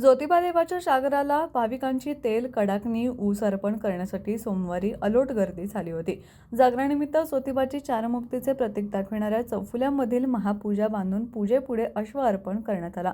ज्योतिबा देवाच्या भाविकांची तेल कडाकणी ऊस अर्पण करण्यासाठी सोमवारी अलोट गर्दी झाली होती. जागरानिमित्त ज्योतिबाची चारमुक्तीचे प्रतीक दाखविणाऱ्या चौफुल्यामधील महापूजा बांधून पूजेपुढे अश्व अर्पण करण्यात आला.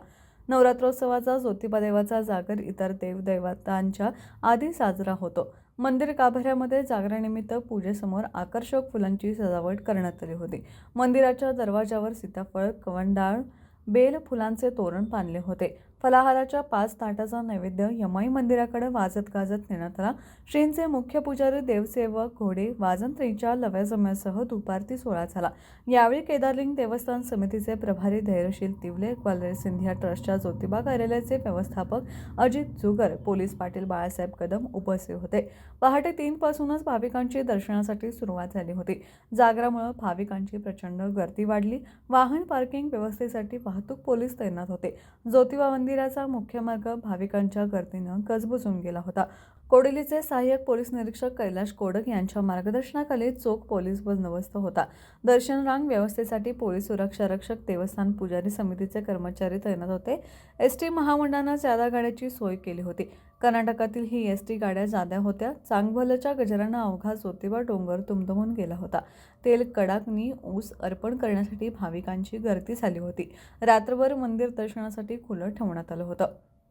नवरात्रोत्सवाचा ज्योतिबा देवाचा जागर इतर देवदैवतांच्या आधी साजरा होतो. मंदिर गाभाऱ्यामध्ये जागरानिमित्त पूजेसमोर आकर्षक फुलांची सजावट करण्यात आली होती. मंदिराच्या दरवाजावर सीताफळ कवंडाळ बेल फुलांचे तोरण बांधले होते. फलाहाराच्या पाच ताटाचा नैवेद्य यमाई मंदिराकडे वाजत गाजत नेण्यात आला. श्रींचे मुख्य पुजारी देवसेवक घोडे वाजंत्रीच्या लव्याजम्यासह दुपारती सोहळा झाला. यावेळी केदारलिंग देवस्थान समितीचे प्रभारी धैर्यशील तिवले ग्वाल्हेर सिंधिया ट्रस्टच्या ज्योतिबा कार्यालयाचे व्यवस्थापक अजित जुगर पोलीस पाटील बाळासाहेब कदम उपस्थित होते. पहाटे तीनपासूनच भाविकांची दर्शनासाठी सुरुवात झाली होती. जागरामुळे भाविकांची प्रचंड गर्दी वाढली. वाहन पार्किंग व्यवस्थेसाठी वाहतूक पोलीस तैनात होते. ज्योतिबा मंदिराचा मुख्य मार्ग भाविकांच्या गर्दीनं गजबजून गेला होता. कोडोलीचे सहाय्यक पोलीस निरीक्षक कैलाश कोडक यांच्या मार्गदर्शनाखाली चोख पोलीस बंदोबस्त होता. दर्शन रांग व्यवस्थेसाठी पोलीस सुरक्षा रक्षक देवस्थान पुजारी समितीचे कर्मचारी तैनात होते. एस टी महामंडळानं जादा गाड्याची सोय केली होती. कर्नाटकातील ही एस टी गाड्या जाद्या होत्या. चांगभलच्या गजरानं अवघा ज्योतिबा डोंगर तुमदुमून गेला होता. तेल कडाकनी ऊस अर्पण करण्यासाठी भाविकांची गर्दी झाली होती. रात्रभर मंदिर दर्शनासाठी खुलं ठेवण्यात आलं होतं.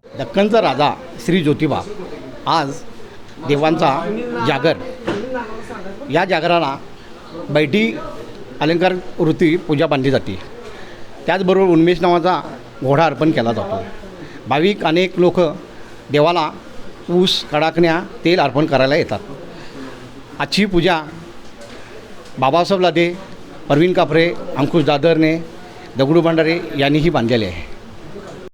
दक्कनचा राजा श्री ज्योतिबा आज देवांचा जागर. या जागराला बैठी अलंकार वृत्ती पूजा बांधली जाते. त्याचबरोबर उन्मेष नावाचा घोडा अर्पण केला जातो. भाविक अनेक लोक देवाला ऊस कडाकण्या तेल अर्पण करायला येतात. आजची पूजा बाबासाहेब लादे परवीन कापरे अंकुश दादरने दगडू भांडारे यांनीही बांधलेली आहे.